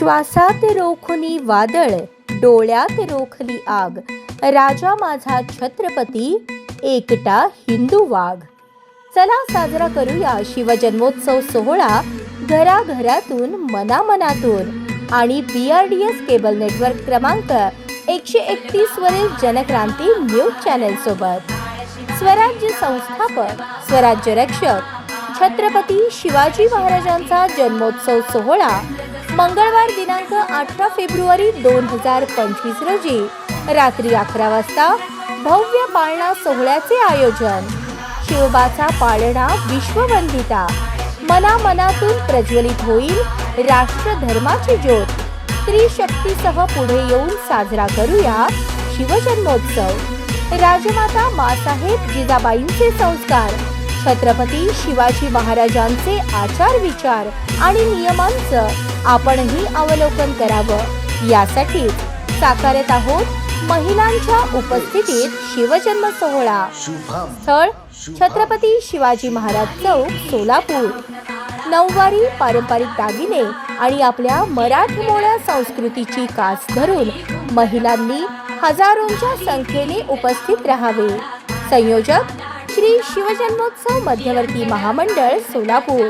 श्वासात रोखुनी वादळ डोळ्यात रोखली आग. राजा माझा छत्रपती एकटा हिंदू वाघ. चला साजरा करूया शिवजन्मोत्सव सोहळा घराघरातून मनामनातून. आणि B R D S cable network क्रमांक एकशे एकतीस वरील जनक्रांती न्यूज चॅनल सोबत. स्वराज्य संस्थापक स्वराज्य रक्षक छत्रपती शिवाजी महाराजांचा जन्मोत्सव सोहळा मंगळवार दिनांक अठरा फेब्रुवारी दोन हजार पंचवीस रोजी रात्री अकरा वाजता भव्य पाळणा सोहळ्याचे आयोजन. शिवबाचा पाळणा विश्ववंदिता. मनामनातून प्रज्वलित होईल राष्ट्रधर्माची ज्योत. स्त्री शक्तीसह पुढे येऊन साजरा करूया शिवजन्मोत्सव. राजमाता मासाहेब जिजाबाईंचे संस्कार. छत्रपती शिवाजी महाराजांचे आचार विचार आणि नियमांचं आपणही अवलोकन करावं. यासाठी साकारत आहोत महिलांच्या उपस्थितीत शिवजन्म सोहळा. स्थळ छत्रपती शिवाजी महाराज चौक सोलापूर. नऊवारी पारंपरिक दागिने आणि आपल्या मराठमोळ्या संस्कृतीची कास धरून महिलांनी हजारोंच्या संख्येने उपस्थित राहावे. संयोजक श्री शिवजन्मोत्सव मध्यवर्ती महामंडळ सोलापूर.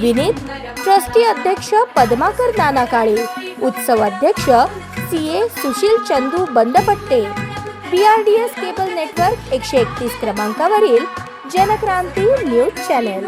विनीत ट्रस्टी अध्यक्ष पद्माकर नाना काळे उत्सव अध्यक्ष C A Sushil Chandu Bandpatte. B R D S cable network एकशे एकतीस क्रमांकावरील जनक्रांती न्यूज चॅनेल.